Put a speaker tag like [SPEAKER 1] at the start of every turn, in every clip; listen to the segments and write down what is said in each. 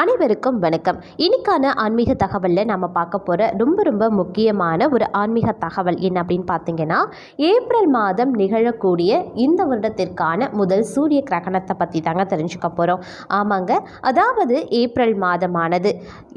[SPEAKER 1] அனைவருக்கும் வணக்கம். இன்னைக்கான ஆன்மீக தகவலில் நம்ம பார்க்க போகிற ரொம்ப ரொம்ப முக்கியமான ஒரு ஆன்மீக தகவல் என்ன அப்படின்னு பார்த்தீங்கன்னா ஏப்ரல் மாதம் நிகழக்கூடிய இந்த வருடத்திற்கான முதல் சூரிய கிரகணத்தை பற்றி தாங்க தெரிஞ்சுக்க போகிறோம் ஆமாங்க அதாவது ஏப்ரல் மாதமானது.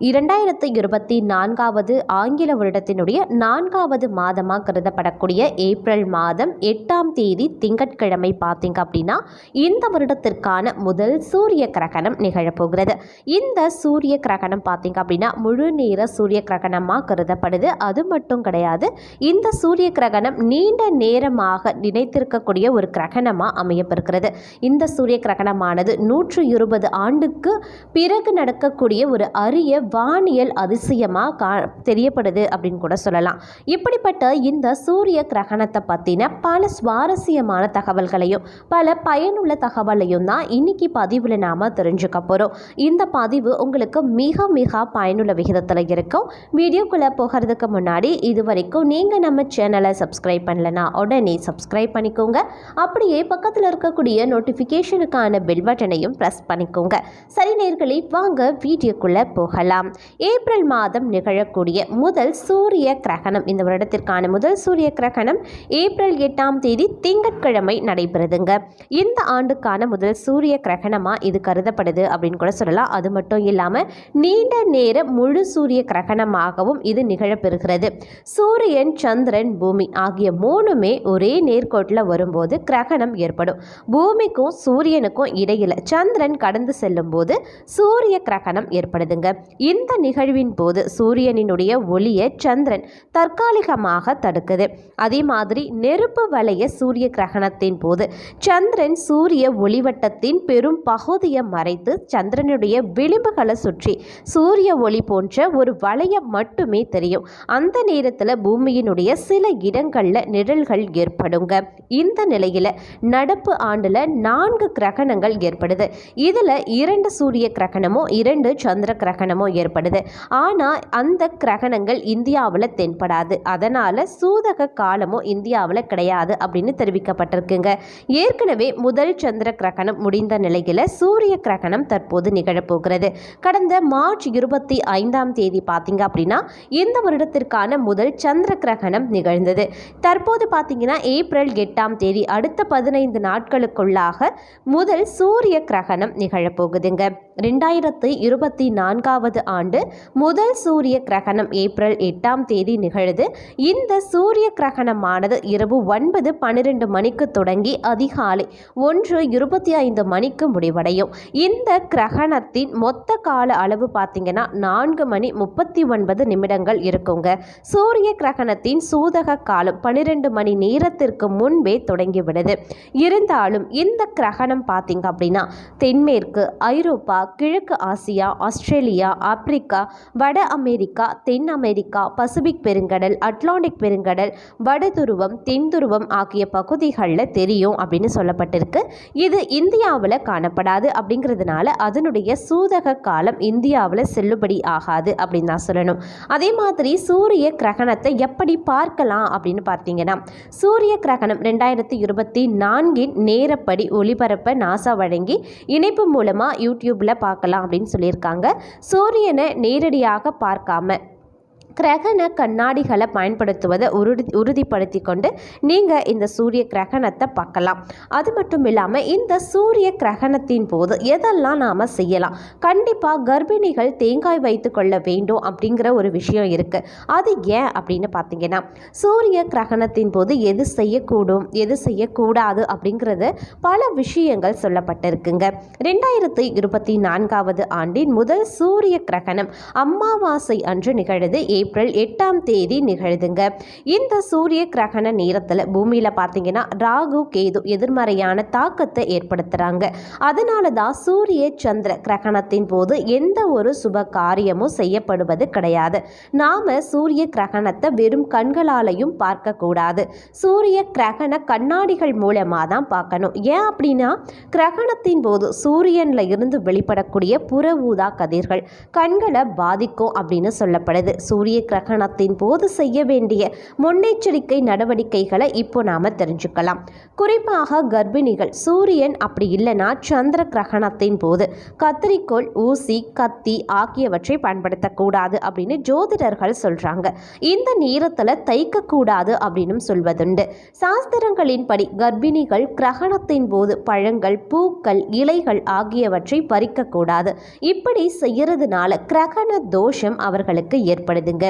[SPEAKER 1] இரண்டாயிரத்து இருபத்தி நான்காவது ஆங்கில வருடத்தினுடைய நான்காவது மாதமாக கருதப்படக்கூடிய ஏப்ரல் மாதம் எட்டாம் தேதி திங்கட்கிழமை பார்த்தீங்க அப்படின்னா இந்த வருடத்திற்கான முதல் சூரிய கிரகணம் நிகழப்போகிறது. இந்த சூரிய கிரகணம் பார்த்தீங்க அப்படின்னா முழு நேர சூரிய கிரகணமாக கருதப்படுது. அது மட்டும் கிடையாது இந்த சூரிய கிரகணம் நீண்ட நேரமாக நினைத்திருக்கக்கூடிய ஒரு கிரகணமாக அமையப்பெறுகிறது. இந்த சூரிய கிரகணமானது நூற்று இருபது ஆண்டுக்கு பிறகு நடக்கக்கூடிய ஒரு அரிய வானியல் அதிசயமாக கா தெரியப்படுது அப்படின்னு கூட சொல்லலாம். இப்படிப்பட்ட இந்த சூரிய கிரகணத்தை பற்றின பல சுவாரஸ்யமான தகவல்களையும் பல பயனுள்ள தகவலையும் தான் இன்னைக்கு பதிவில் நாம் தெரிஞ்சுக்க போகிறோம் இந்த பதிவு உங்களுக்கு மிக மிக பயனுள்ள விகிதத்தில் இருக்கும். வீடியோக்குள்ளே போகிறதுக்கு முன்னாடி இது வரைக்கும் நீங்கள் நம்ம சேனலை சப்ஸ்கிரைப் பண்ணலனா உடனே சப்ஸ்கிரைப் பண்ணிக்கோங்க. அப்படியே பக்கத்தில் இருக்கக்கூடிய நோட்டிஃபிகேஷனுக்கான பெல் பட்டனையும் ப்ரெஸ் பண்ணிக்கோங்க. சரி நேர்களை வாங்க வீடியோக்குள்ளே போகலாம். ஏப்ரல் மாதம் நிகழக்கூடிய முதல் சூரிய கிரகணம் இந்த வருடத்திற்கான முதல் சூரிய கிரகணம் ஏப்ரல் எட்டாம் தேதி திங்கட்கிழமை நடைபெறுதுங்க. இந்த ஆண்டுக்கான முதல் சூரிய கிரகணமாக இது கருதப்படுது அப்படின்னு கூட சொல்லலாம். அது மட்டும் இல்லாமல் நீண்ட நேர முழு சூரிய கிரகணமாகவும் இது நிகழப்பெறுகிறது. சூரியன் சந்திரன் பூமி ஆகிய மூணுமே ஒரே நேர்கோட்டில் வரும்போது கிரகணம் ஏற்படும். பூமிக்கும் சூரியனுக்கும் இடையில் சந்திரன் கடந்து செல்லும் போது சூரிய கிரகணம் ஏற்படுதுங்க. இந்த நிகழ்வின் போது சூரியனினுடைய ஒளியை சந்திரன் தற்காலிகமாக தடுக்குது. அதே மாதிரி நெருப்பு வளைய சூரிய கிரகணத்தின் போது சந்திரன் சூரிய ஒளிவட்டத்தின் பெரும் பகுதியை மறைத்து சந்திரனுடைய விளிம்புகளை சுற்றி சூரிய ஒளி போன்ற ஒரு வளையம் மட்டுமே தெரியும். அந்த நேரத்தில் பூமியினுடைய சில இடங்களில் நிழல்கள் ஏற்படுங்க. இந்த நிலையில் நடப்பு ஆண்டில் நான்கு கிரகணங்கள் ஏற்படுது. இதில் இரண்டு சூரிய கிரகணமும் இரண்டு சந்திர கிரகணமும் ஏற்படுது. ஆனால் அந்த கிரகணங்கள் இந்தியாவில் தென்படாது. அதனால் சூதக காலமும் இந்தியாவில் கிடையாது அப்படின்னு தெரிவிக்கப்பட்டிருக்குங்க. ஏற்கனவே முதல் சந்திர கிரகணம் முடிந்த நிலையில் சூரிய கிரகணம் தற்போது நிகழப்போகிறது. கடந்த மார்ச் இருபத்தி ஐந்தாம் தேதி பார்த்தீங்க அப்படின்னா இந்த வருடத்திற்கான முதல் சந்திர கிரகணம் நிகழ்ந்தது. தற்போது பார்த்தீங்கன்னா ஏப்ரல் எட்டாம் தேதி அடுத்த பதினைந்து நாட்களுக்குள்ளாக முதல் சூரிய கிரகணம் நிகழப்போகுதுங்க. ரெண்டாயிரத்து இருபத்தி நான்காவது ஆண்டு முதல் சூரிய கிரகணம் ஏப்ரல் எட்டாம் தேதி நிகழுது. இந்த சூரிய கிரகணமானது இரவு ஒன்பது பன்னிரெண்டு மணிக்கு தொடங்கி அதிகாலை ஒன்று இருபத்தி ஐந்து மணிக்கு முடிவடையும். இந்த கிரகணத்தின் மொத்த கால அளவு பார்த்தீங்கன்னா நான்கு மணி முப்பத்தி ஒன்பது நிமிடங்கள் இருக்குங்க. சூரிய கிரகணத்தின் சூதக காலம் பன்னிரெண்டு மணி நேரத்திற்கு முன்பே தொடங்கிவிடுது. இருந்தாலும் இந்த கிரகணம் பார்த்தீங்க அப்படின்னா தென்மேற்கு ஐரோப்பா கிழக்கு ஆசியா ஆஸ்திரேலியா ஆப்பிரிக்கா வட அமெரிக்கா தென் அமெரிக்கா பசிபிக் பெருங்கடல் அட்லாண்டிக் பெருங்கடல் வட துருவம் தென் துருவம் ஆகிய பகுதிகளில் தெரியும் அப்படின்னு சொல்லப்பட்டிருக்கு. இது இந்தியாவில் காணப்படாது அப்படிங்கிறதுனால அதனுடைய சூதக காலம் இந்தியாவில் செல்லுபடி ஆகாது அப்படின்னு தான் சொல்லணும். அதே மாதிரி சூரிய கிரகணத்தை எப்படி பார்க்கலாம் அப்படின்னு பார்த்தீங்கன்னா சூரிய கிரகணம் ரெண்டாயிரத்தி இருபத்தி நான்கின் நேரப்படி ஒளிபரப்ப நாசா வழங்கி இணைப்பு மூலமாக யூடியூப்பில் பார்க்கலாம் அப்படின்னு சொல்லியிருக்காங்க. சூரியனை நேரடியாக பார்க்காம கிரகண கண்ணாடிகளை பயன்படுத்துவதை உறுதி உறுதிப்படுத்தி கொண்டு நீங்கள் இந்த சூரிய கிரகணத்தை பார்க்கலாம். அது மட்டும் இல்லாமல் இந்த சூரிய கிரகணத்தின் போது எதெல்லாம் நாம் செய்யலாம்? கண்டிப்பாக கர்ப்பிணிகள் தேங்காய் வைத்து கொள்ள வேண்டும் அப்படிங்கிற ஒரு விஷயம் இருக்குது அது ஏன் அப்படின்னு பார்த்தீங்கன்னா சூரிய கிரகணத்தின் போது எது செய்யக்கூடும் எது செய்யக்கூடாது அப்படிங்கிறது பல விஷயங்கள் சொல்லப்பட்டிருக்குங்க. ரெண்டாயிரத்து இருபத்தி நான்காவது ஆண்டின் முதல் சூரிய கிரகணம் அமாவாசை அன்று நிகழ்ந்து ஏப்ரல் எட்டாம் தேதி நிகழுதுங்க. இந்த சூரிய கிரகண நேரத்தில் பூமியில் பார்த்தீங்கன்னா ராகு கேது எதிர்மறையான தாக்கத்தை ஏற்படுத்துகிறாங்க அதனால தான் சூரிய சந்திர கிரகணத்தின் போது எந்த ஒரு சுப காரியமும் செய்யப்படுவது கிடையாது. நாம் சூரிய கிரகணத்தை வெறும் கண்களாலையும் பார்க்கக்கூடாது சூரிய கிரகண கண்ணாடிகள் மூலமாக தான் பார்க்கணும். ஏன் அப்படின்னா கிரகணத்தின் போது சூரியனில் இருந்து வெளிப்படக்கூடிய புற ஊதா கதிர்கள் கண்களை பாதிக்கும் அப்படின்னு சொல்லப்படுது. சூரிய சூரிய கிரகணத்தின் போது செய்ய வேண்டிய முன்னெச்சரிக்கை நடவடிக்கைகளை இப்போ நாம் தெரிஞ்சுக்கலாம். குறிப்பாக கர்ப்பிணிகள் சூரியன் அப்படி இல்லைன்னா சந்திர கிரகணத்தின் போது கத்திரிக்கோள் ஊசி கத்தி ஆகியவற்றை பயன்படுத்தக்கூடாது அப்படின்னு ஜோதிடர்கள் சொல்கிறாங்க இந்த நேரத்தில் தைக்கக்கூடாது அப்படின்னு சொல்வதுண்டு. சாஸ்திரங்களின்படி கர்ப்பிணிகள் கிரகணத்தின் போது பழங்கள் பூக்கள் இலைகள் ஆகியவற்றை பறிக்கக்கூடாது. இப்படி செய்யறதுனால கிரகண தோஷம் அவர்களுக்கு ஏற்படுதுங்க.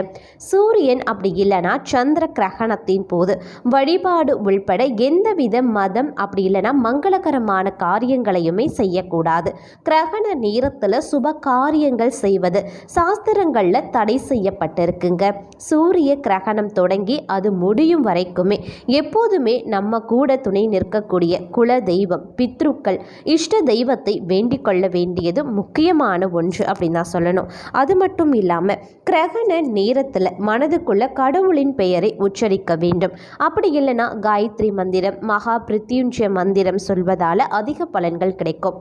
[SPEAKER 1] சூரியன் அப்படி இல்லைன்னா சந்திர கிரகணத்தின் போது வழிபாடு உள்பட எந்தவித மதம் அப்படி இல்லைன்னா மங்களகரமான காரியங்களையுமே செய்யக்கூடாது. கிரகண நேரத்தில் சுப காரியங்கள் செய்வது சாஸ்திரங்களில் தடை செய்யப்பட்டிருக்குங்க. சூரிய கிரகணம் தொடங்கி அது முடியும் வரைக்குமே எப்போதுமே நம்ம கூட துணை நிற்கக்கூடிய குல தெய்வம் பித்ருக்கள் இஷ்ட தெய்வத்தை வேண்டிக் கொள்ள வேண்டியது முக்கியமான ஒன்று அப்படின்னு தான் சொல்லணும். அது மட்டும் இல்லாமல் கிரகண நேரத்தில் மனதுக்குள்ள கடவுளின் பெயரை உச்சரிக்க வேண்டும். அப்படி இல்லைன்னா காயத்ரி மந்திரம் மகா பிரித்யுஞ்சய மந்திரம் சொல்வதால் அதிக பலன்கள் கிடைக்கும்.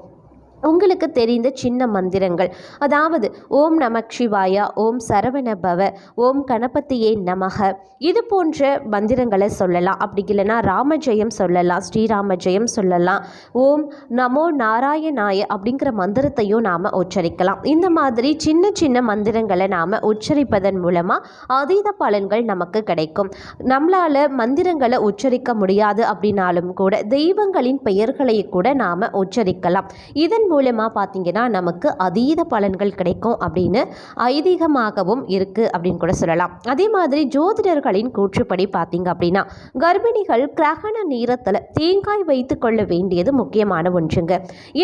[SPEAKER 1] உங்களுக்கு தெரிந்த சின்ன மந்திரங்கள். அதாவது ஓம் நமக் சிவாயா ஓம் சரவண பவ ஓம் கணபதியே நமக. இது போன்ற மந்திரங்களை சொல்லலாம். அப்படி இல்லைன்னா ராமஜெயம் சொல்லலாம் ஸ்ரீராம ஜெயம் சொல்லலாம். ஓம் நமோ நாராயணாய அப்படிங்கிற மந்திரத்தையும் நாம் உச்சரிக்கலாம். இந்த மாதிரி சின்ன சின்ன மந்திரங்களை நாம் உச்சரிப்பதன் மூலமாக அதீத பலன்கள் நமக்கு கிடைக்கும். நம்மளால் மந்திரங்களை உச்சரிக்க முடியாது அப்படின்னாலும் கூட தெய்வங்களின் பெயர்களை கூட நாம் உச்சரிக்கலாம். இதன் மூலமாக பார்த்திங்கன்னா நமக்கு அதீத பலன்கள் கிடைக்கும் அப்படின்னு ஐதீகமாகவும் இருக்குது அப்படின்னு கூட சொல்லலாம். அதே மாதிரி ஜோதிடர்களின் கூற்றுப்படி பார்த்தீங்க அப்படின்னா கர்ப்பிணிகள் கிரகண நேரத்தில் தேங்காய் வைத்து கொள்ள வேண்டியது முக்கியமான ஒன்றுங்க.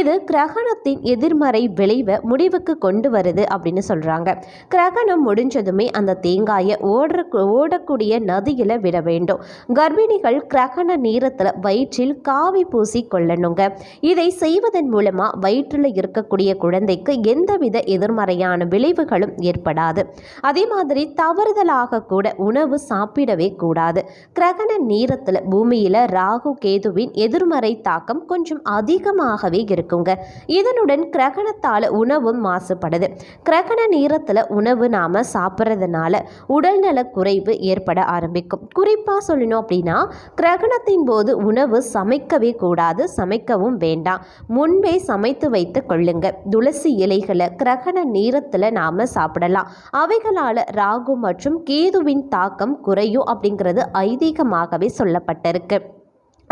[SPEAKER 1] இது கிரகணத்தின் எதிர்மறை விளைவை முடிவுக்கு கொண்டு வருது அப்படின்னு சொல்கிறாங்க கிரகணம் முடிஞ்சதுமே அந்த தேங்காயை ஓடுற ஓடக்கூடிய நதியில் விட வேண்டும். கர்ப்பிணிகள் கிரகண நேரத்தில் வயிற்றில் காவி பூசி கொள்ளணுங்க. இதை செய்வதன் மூலமாக வயிற்றில் இருக்கக்கூடிய குழந்தைக்கு எந்தவித எதிர்மறையான விளைவுகளும் ஏற்படாது. அதே மாதிரி தவறுதலாக கூட உணவு சாப்பிடவே கூடாது. கிரகண நேரத்தில் பூமியில் ராகு கேதுவின் எதிர்மறை தாக்கம் கொஞ்சம் அதிகமாகவே இருக்குங்க. இதனுடன் கிரகணத்தால் உணவும் மாசுபடுது. கிரகண நேரத்தில் உணவு நாம் சாப்பிட்றதுனால உடல்நல குறைவு ஏற்பட ஆரம்பிக்கும். குறிப்பாக சொல்லணும் அப்படின்னா கிரகணத்தின் போது உணவு சமைக்கவே கூடாது சமைக்கவும் வேண்டாம். முன்பே சமைத்து வைத்து கொள்ளுங்க துளசி இலைகளை கிரகண நேரத்தில் நாம் சாப்பிடலாம். அவைகளால் ராகு மற்றும் கேதுவின் தாக்கம் குறையும் அப்படிங்கிறது ஐதீகமாகவே சொல்லப்பட்டிருக்கு.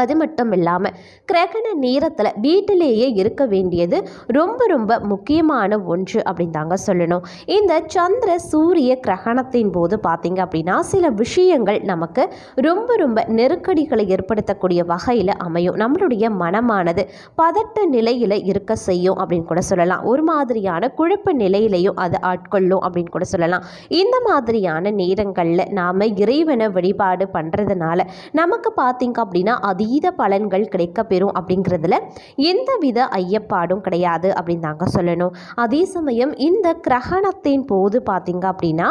[SPEAKER 1] அது மட்டும் இல்லாமல் கிரகண நேரத்தில் வீட்டிலேயே இருக்க வேண்டியது ரொம்ப ரொம்ப முக்கியமான ஒன்று அப்படின்னு தாங்க சொல்லணும். இந்த சந்திர சூரிய கிரகணத்தின் போது பார்த்திங்க அப்படின்னா சில விஷயங்கள் நமக்கு ரொம்ப ரொம்ப நெருக்கடிகளை ஏற்படுத்தக்கூடிய வகையில் அமையும். நம்மளுடைய மனமானது பதட்ட நிலையில் இருக்க செய்யும் அப்படின்னு கூட சொல்லலாம். ஒரு மாதிரியான குழப்ப நிலையிலையும் அது ஆட்கொள்ளும் அப்படின்னு கூட சொல்லலாம். இந்த மாதிரியான நேரங்களில் நாம் இறைவனை வழிபாடு பண்ணுறதுனால நமக்கு பார்த்திங்க அப்படின்னா அதீத பலன்கள் கிடைக்க பெறும் அப்படிங்கிறதுல எந்தவித ஐயப்பாடும் கிடையாது அப்படின்னு தாங்க சொல்லணும். அதே சமயம் இந்த கிரகணத்தின் போது பார்த்திங்க அப்படின்னா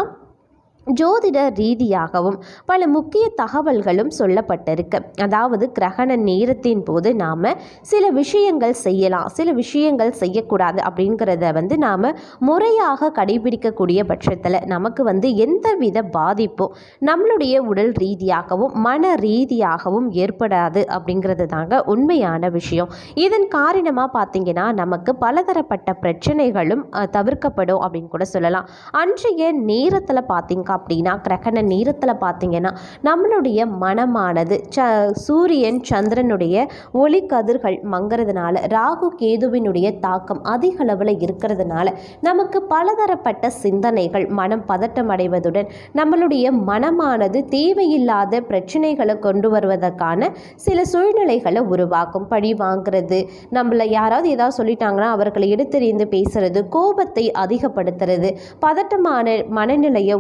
[SPEAKER 1] ஜோதிட ரீதியாகவும் பல முக்கிய தகவல்களும் சொல்லப்பட்டிருக்கு. அதாவது கிரகண நேரத்தின் போது நாம் சில விஷயங்கள் செய்யலாம். சில விஷயங்கள் செய்யக்கூடாது அப்படிங்கிறத வந்து நாம் முறையாக கடைபிடிக்கக்கூடிய பட்சத்தில் நமக்கு வந்து எந்தவித பாதிப்பும் நம்மளுடைய உடல் ரீதியாகவும் மன ரீதியாகவும் ஏற்படாது அப்படிங்கிறது தாங்க உண்மையான விஷயம். இதன் காரணமாக பார்த்தீங்கன்னா நமக்கு பலதரப்பட்ட பிரச்சனைகளும் தவிர்க்கப்படும் அப்படின்னு கூட சொல்லலாம். அன்றைய நேரத்தில் பார்த்தீங்க அப்படின்னா கிரகண நேரத்தில் பார்த்தீங்கன்னா நம்மளுடைய மனமானது ச சூரியன் சந்திரனுடைய ஒளி கதிர்கள் மங்கிறதுனால ராகு கேதுவினுடைய தாக்கம் அதிக அளவில் இருக்கிறதுனால நமக்கு பலதரப்பட்ட சிந்தனைகள் மனம் பதட்டம் அடைவதுடன் நம்மளுடைய மனமானது தேவையில்லாத பிரச்சனைகளை கொண்டு வருவதற்கான சில சூழ்நிலைகளை உருவாக்கும். பழி வாங்குறது நம்மளை யாராவது ஏதாவது சொல்லிட்டாங்கன்னா அவர்களை எடுத்தெறிந்து பேசுறது கோபத்தை அதிகப்படுத்துறது பதட்டமான மனநிலையை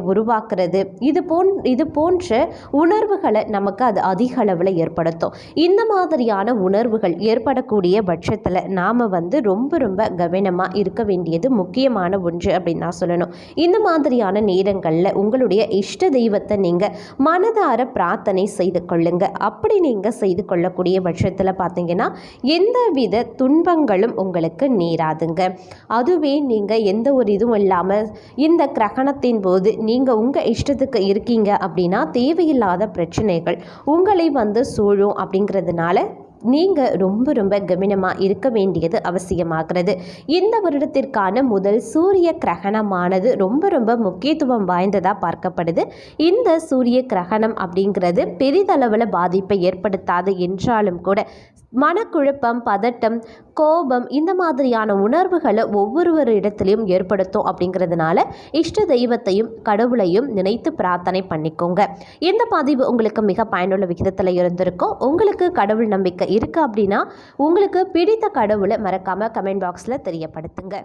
[SPEAKER 1] பார்க்கறது. இது போன் இது போன்ற உணர்வுகளை நமக்கு அது அதிக அளவில் ஏற்படுத்தும். இந்த மாதிரியான உணர்வுகள் ஏற்படக்கூடிய பட்சத்தில் நாம் வந்து ரொம்ப ரொம்ப கவனமாக இருக்க வேண்டியது முக்கியமான ஒன்று அப்படின்னு நான் சொல்லணும். இந்த மாதிரியான நேரங்களில் உங்களுடைய இஷ்ட தெய்வத்தை நீங்கள் மனதார பிரார்த்தனை செய்து கொள்ளுங்க. அப்படி நீங்கள் செய்து கொள்ளக்கூடிய பட்சத்தில் பார்த்தீங்கன்னா எந்தவித துன்பங்களும் உங்களுக்கு நேராதுங்க. அதுவே நீங்கள் எந்த ஒரு இதுவும் இல்லாமல் இந்த கிரகணத்தின் போது நீங்கள் உங்கள் இஷ்டத்துக்கு இருக்கீங்க அப்படின்னா தேவையில்லாத பிரச்சனைகள் உங்களை வந்து சூழும் அப்படிங்கிறதுனால நீங்கள் ரொம்ப ரொம்ப கவனமாக இருக்க வேண்டியது அவசியமாகிறது. இந்த வருடத்திற்கான முதல் சூரிய கிரகணமானது ரொம்ப ரொம்ப முக்கியத்துவம் வாய்ந்ததாக பார்க்கப்படுது. இந்த சூரிய கிரகணம் அப்படிங்கிறது பெரிதளவில் பாதிப்பை ஏற்படுத்தாது என்றாலும் கூட மனக்குழப்பம் பதட்டம் கோபம் இந்த மாதிரியான உணர்வுகளை ஒவ்வொருவர் இடத்துலையும் ஏற்படுத்தும் அப்படிங்கிறதுனால இஷ்ட தெய்வத்தையும் கடவுளையும் நினைத்து பிரார்த்தனை பண்ணிக்கோங்க. இந்த பதிவு உங்களுக்கு மிக பயனுள்ள விகிதத்தில் இருந்திருக்கும். உங்களுக்கு கடவுள் நம்பிக்கை இருக்குது அப்படின்னா உங்களுக்கு பிடித்த கடவுளை மறக்காமல் கமெண்ட் பாக்ஸில் தெரியப்படுத்துங்க.